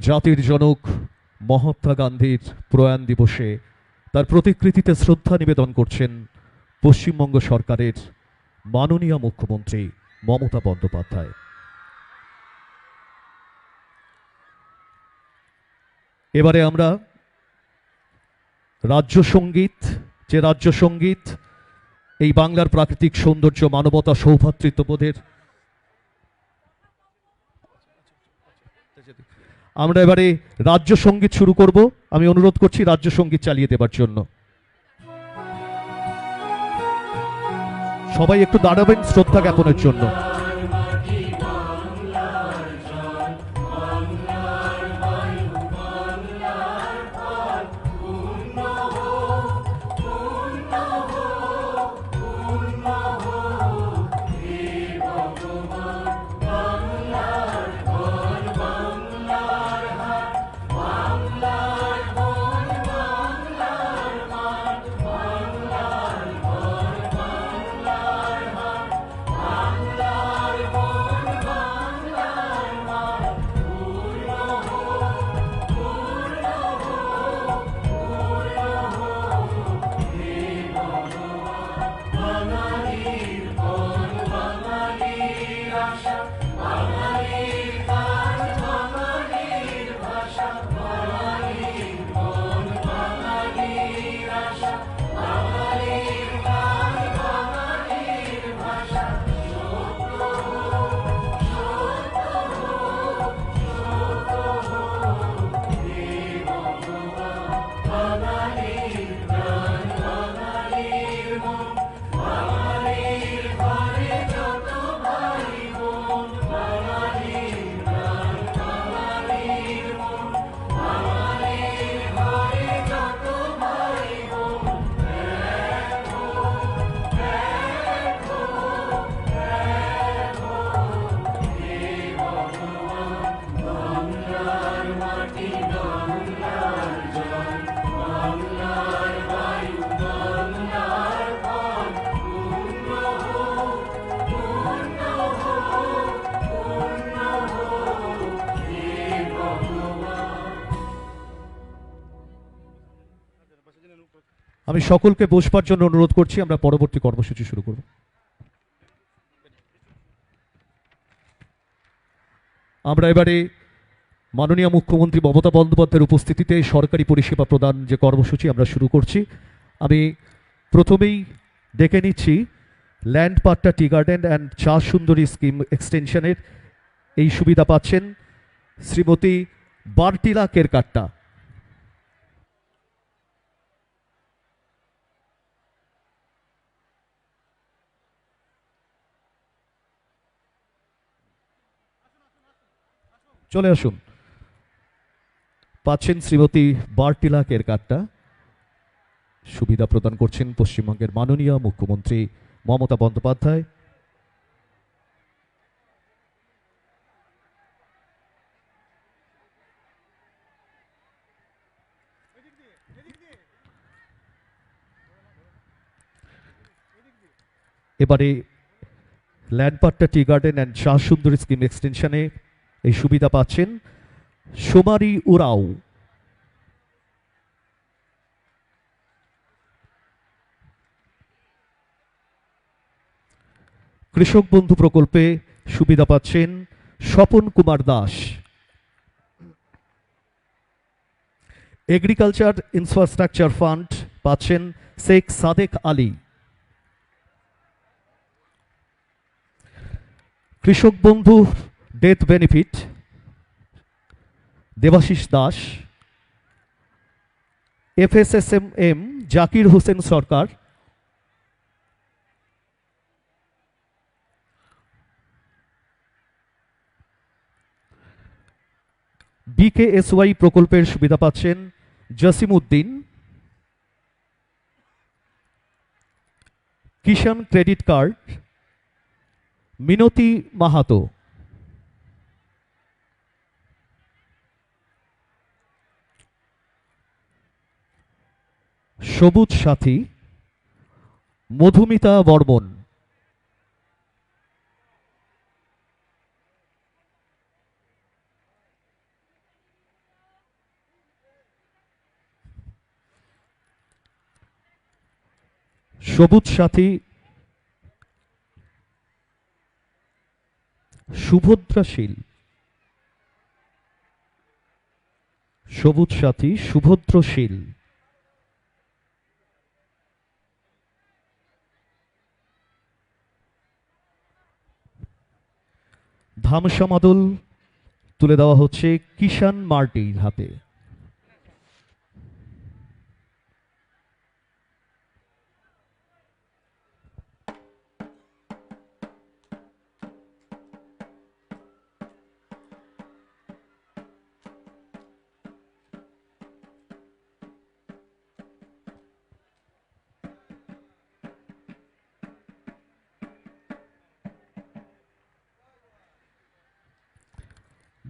জাতির জনক মহাত্মা গান্ধীর প্রয়াণ দিবসে তার প্রতিকৃতিতে শ্রদ্ধা নিবেদন করছেন পশ্চিমবঙ্গ সরকারের মাননীয় মুখ্যমন্ত্রী মমতা বন্দ্যোপাধ্যায়। এবারে আমরা রাজ্য সংগীত, যে রাজ্য সংগীত, এই বাংলার প্রাকৃতিক সৌন্দর্য, মানবতা, সৌভাতৃত্ববোধের আমরা এবারে রাজ্য সংগীত শুরু করব। আমি অনুরোধ করছি রাজ্য সংগীত চালিয়ে দেবার জন্য। সবাই একটু দাঁড়াবেন শ্রদ্ধা জ্ঞাপনের জন্য। আমি সকলকে বসবার জন্য অনুরোধ করছি, আমরা পরবর্তী কর্মসূচি শুরু করব। আমরা এবারে মাননীয় মুখ্যমন্ত্রী মমতা বন্দ্যোপাধ্যায়ের উপস্থিতিতে সরকারি পরিষেবা প্রদান যে কর্মসূচি আমরা শুরু করছি, আমি প্রথমেই ডেকে নিচ্ছি, land patta tea garden and Cha Sundari scheme এক্সটেনশনের এই সুবিধা পাচ্ছেন শ্রীমতী বার্টিলা কেরকাট্টা চলে আসুন। পাচ্ছেন শ্রীমতী বার্টিলা কেরকাট্টা। সুবিধা প্রদান করছেন পশ্চিমবঙ্গের মাননীয় মুখ্যমন্ত্রী মমতা বন্দ্যোপাধ্যায়। এবারে land patta tea garden and Shah Sundari scheme এক্সটেনশনে এই সুবিধা পাচ্ছেন সোমারি উরাও। কৃষক বন্ধু প্রকল্পে সুবিধা পাচ্ছেন Swapan Kumar Das. Agriculture infrastructure fund পাচ্ছেন Sheikh Sadek Ali. Krishak Bandhu death benefit Debashis Das FSSM M M Zakir Hossain Sarkar BKSY প্রকল্পের সুবিধা পাচ্ছেন জসিম উদ্দিন, কিষাণ ক্রেডিট কার্ড, মিনতি মাহাতো। সবুজ সাথী মধুমিতা বর্মন। সবুজ সাথী শুভদ্রাশীল সবুজ সাথী শুভদ্রশীল ধামসা মাদল তুলে দেওয়া হচ্ছে কিষান মার্টির হাতে।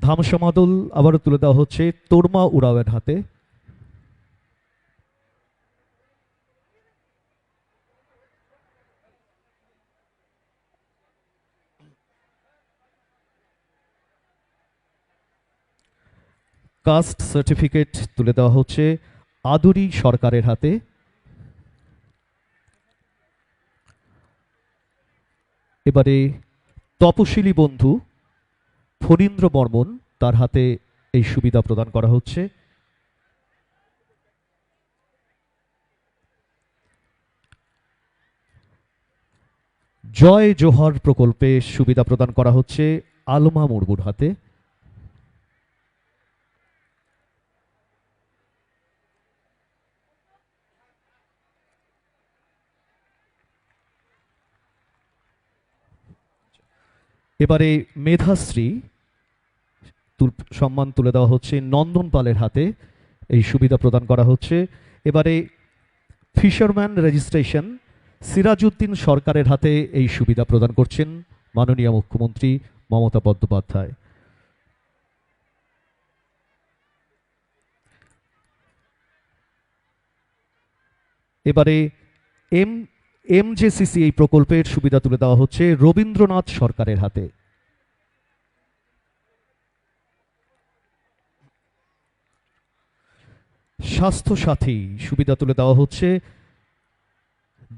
ধামসা মাদল আবারও তুলে দেওয়া হচ্ছে তোরমা উড়াওয়ের হাতে। কাস্ট সার্টিফিকেট তুলে দেওয়া হচ্ছে আদুরি সরকারের হাতে। এবারে তপশিলি বন্ধু ফণীন্দ্র বর্মন তার হাতে এই সুবিধা প্রদান করা হচ্ছে। জয় জোহর প্রকল্পে সুবিধা প্রদান করা হচ্ছে আলমা মুরমুর হাতে। এবারে মেধাশ্রী সম্মান তুলে দেওয়া হচ্ছে নন্দন পালের হাতে। এই সুবিধা প্রদান করা হচ্ছে। এবারে ফিশারম্যান রেজিস্ট্রেশন সিরাজউদ্দিন সরকারের হাতে এই সুবিধা প্রদান করছেন মাননীয় মুখ্যমন্ত্রী মমতা বন্দ্যোপাধ্যায়। এবারে এম এমজেসিসি এই প্রকল্পের সুবিধা তুলে দেওয়া হচ্ছে রবীন্দ্রনাথ সরকারের হাতে। স্বাস্থ্য সাথী সুবিধা তুলে দেওয়া হচ্ছে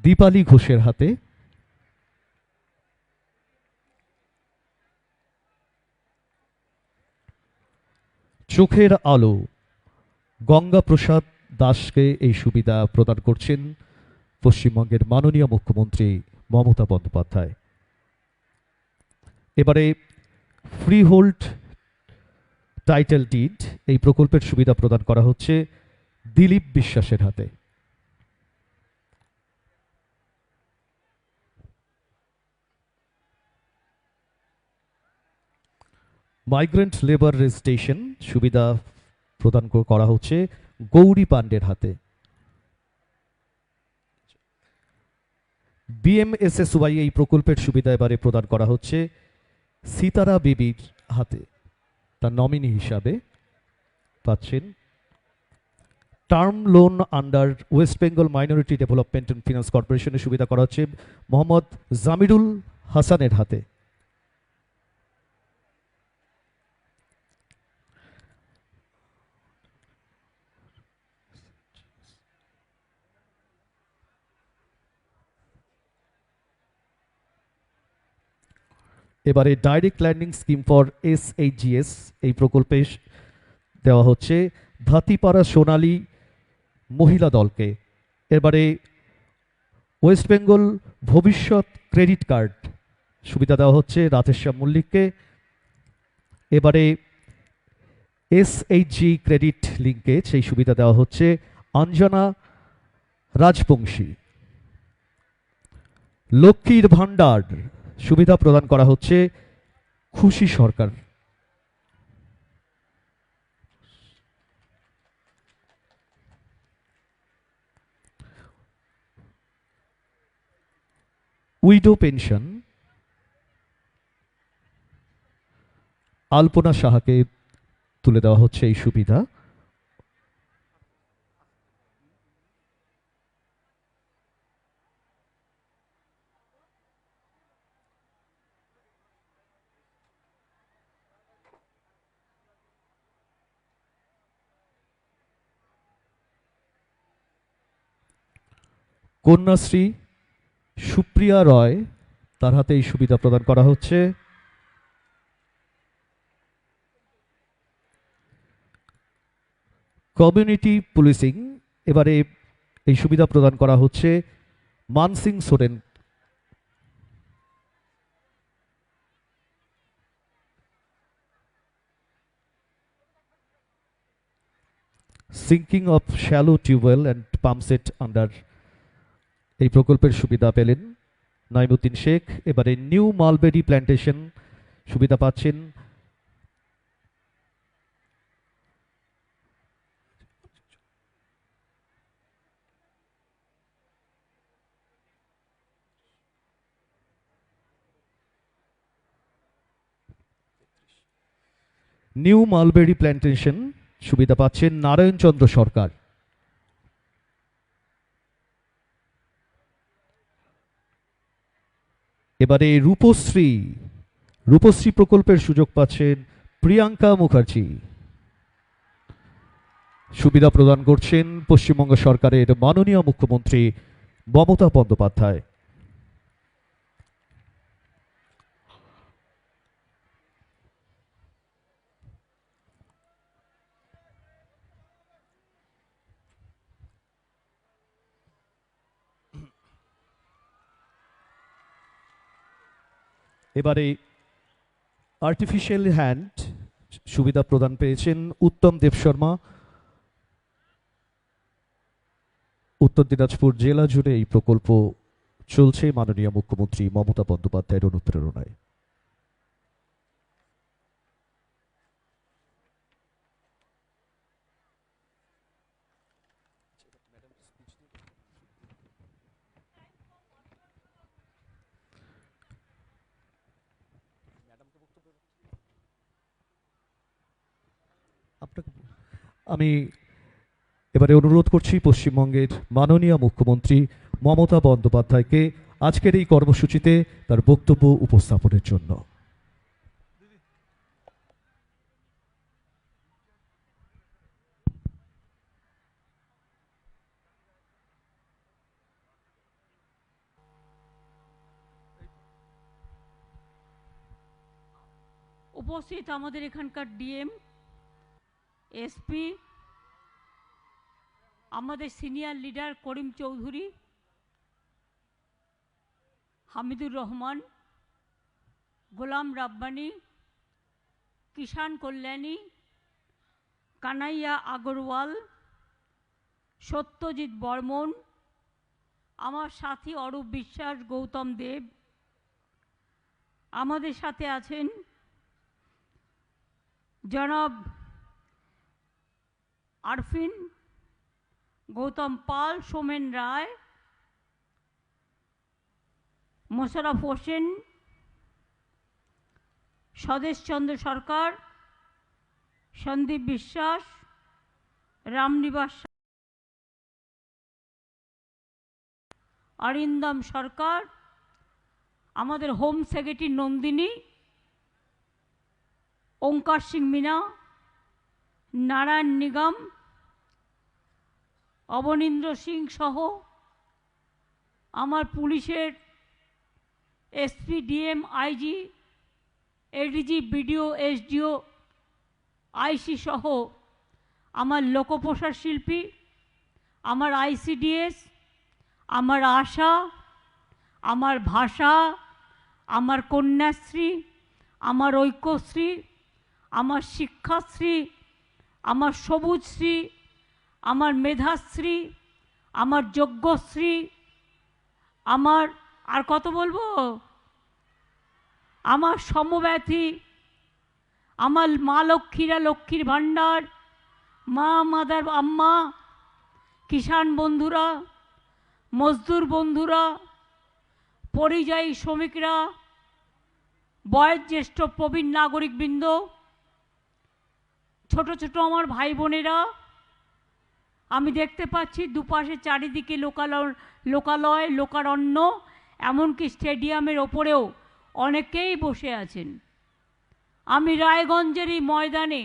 দীপালি ঘোষের হাতে। চোখের আলো গঙ্গা প্রসাদ দাসকে এই সুবিধা প্রদান করছেন পশ্চিমবঙ্গের মাননীয় মুখ্যমন্ত্রী মমতা বন্দ্যোপাধ্যায়। এবারে ফ্রি হোল্ড টাইটেল ডিড, এই প্রকল্পের সুবিধা প্রদান করা হচ্ছে দিলীপ বিশ্বাসের হাতে। মাইগ্রেন্ট লেবার রেজিস্ট্রেশন সুবিধা প্রদান করা হচ্ছে গৌরী পাণ্ডের হাতে। বিএমএসএসওয়াই এই প্রকল্পের সুবিধা এবারে প্রদান করা হচ্ছে সিতারা বিবির হাতে। তার নমিনি হিসাবে পাচ্ছেন term loan under West Bengal minority development and finance কর্পোরেশনের সুবিধা করা হচ্ছে মোহাম্মদ জামিরুল হাসানের হাতে। এবারে direct lending scheme for S HGS এই প্রকল্পে দেওয়া হচ্ছে ধাতিপাড়া সোনালী মহিলা দলকে। এবারে ওয়েস্ট বেঙ্গল ভবিষ্যৎ ক্রেডিট কার্ড সুবিধা দেওয়া হচ্ছে রাধেশ্যাম মল্লিককে। এবারে এস এসএইচজি ক্রেডিট লিঙ্কেজ সেই সুবিধা দেওয়া হচ্ছে অঞ্জনা রাজবংশী। লক্ষ্মীর ভাণ্ডার সুবিধা প্রদান করা হচ্ছে খুশি সরকার। Widow pension. আলপনা সাহাকে তুলে দেওয়া হচ্ছে এই সুবিধা। কন্যাশ্রী সুপ্রিয়া রয়, তার হাতে এই সুবিধা প্রদান করা হচ্ছে। কমিউনিটি পুলিশিং, এবারে এই সুবিধা প্রদান করা হচ্ছে Mansingh Soren sinking of shallow tube well and pump set under এই প্রকল্পের সুবিধা পেলেন নাইমুদ্দিন শেখ। এবারে নিউ মালবেরি প্ল্যান্টেশন সুবিধা পাচ্ছেন। নিউ মালবেরি প্ল্যান্টেশন সুবিধা পাচ্ছেন নারায়ণচন্দ্র সরকার। এবারে রূপশ্রী রূপশ্রী প্রকল্পের সুযোগ পাচ্ছেন প্রিয়াঙ্কা মুখার্জি। সুবিধা প্রদান করছেন পশ্চিমবঙ্গ সরকারের মাননীয় মুখ্যমন্ত্রী মমতা বন্দ্যোপাধ্যায়। এবারে আর্টিফিশিয়াল হ্যান্ড সুবিধা প্রদান পেয়েছেন উত্তম দেব শর্মা। উত্তর দিনাজপুর জেলা জুড়ে এই প্রকল্প চলছে। মাননীয় মুখ্যমন্ত্রী মমতা বন্দ্যোপাধ্যায়ের অনুপ্রেরণায়। আমি এবারে অনুরোধ করছি পশ্চিমবঙ্গের মাননীয় মুখ্যমন্ত্রী মমতা বন্দ্যোপাধ্যায়কে আজকের এই কর্মসূচিতে তার বক্তব্য উপস্থাপনের জন্য। উপস্থিত আমাদের এখানকার ডিএম এসপি আমাদের সিনিয়র লিডার করিম চৌধুরী, হামিদুর রহমান, গোলাম রাব্বানি কিষান কল্যাণী, কানাইয়া আগরওয়াল, সত্যজিৎ বর্মন, আমার সাথী অরূপ বিশ্বাস, গৌতম দেব। আমাদের সাথে আছেন জনাব আরফিন, গৌতম পাল, সোমেন রায়, মোশারফ হোসেন স্বদেশচন্দ্র সরকার, সন্দীপ বিশ্বাস, রামনিবাস অরিন্দম সরকার, আমাদের হোম সেক্রেটারি নন্দিনী, ওঙ্কার সিং মিনা নারায়ণ নিগম, অবনীন্দ্র সিং সহ আমার পুলিশের SP, DM, IG, ADG, BDO, SDO, IC সহ আমার লোকপ্রসার শিল্পী, আমার আইসিডিএস, আমার আশা, আমার ভাষা, আমার কন্যাশ্রী, আমার ঐক্যশ্রী, আমার শিক্ষাশ্রী আমার সবুজশ্রী আমার মেধাশ্রী আমার যজ্ঞশ্রী আমার, আর কত বলব? আমার সমব্যথী, আমার মা লক্ষ্মীরা লক্ষ্মীর ভাণ্ডার, মা, মাদার আম্মা, কিষাণ বন্ধুরা, মজদুর বন্ধুরা, পরিযায়ী শ্রমিকরা, বয়োজ্যেষ্ঠ প্রবীণ নাগরিকবৃন্দ ছোট ছোট আমার ভাই বোনেরা আমি দেখতে পাচ্ছি দুপাশে চারিদিকে লোকাল লোকালয়, লোকারণ্য, এমনকি স্টেডিয়ামের ওপরেও অনেকেই বসে আছেন। আমি রায়গঞ্জের এই ময়দানে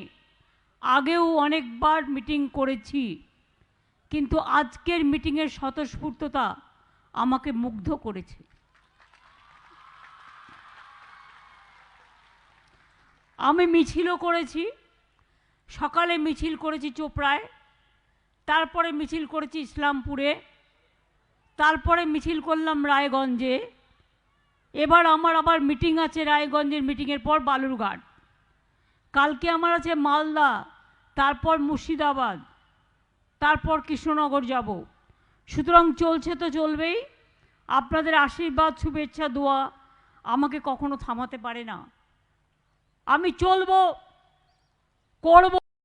আগেও অনেকবার মিটিং করেছি, কিন্তু আজকের মিটিংয়ের স্বতঃস্ফূর্ততা আমাকে মুগ্ধ করেছে। আমি মিছিলও করেছি সকালে মিছিল করেছি চোপড়ায়, তারপরে মিছিল করেছি ইসলামপুরে, তারপরে মিছিল করলাম রায়গঞ্জে, এবার আমার আবার মিটিং আছে রায়গঞ্জের মিটিংয়ের পর বালুরঘাট। কালকে আমার আছে মালদা, তারপর মুর্শিদাবাদ, তারপর কৃষ্ণনগর যাব। সুতরাং চলছে তো চলবেই। আপনাদের আশীর্বাদ, শুভেচ্ছা, দোয়া আমাকে কখনো থামাতে পারে না। আমি চলবো। করব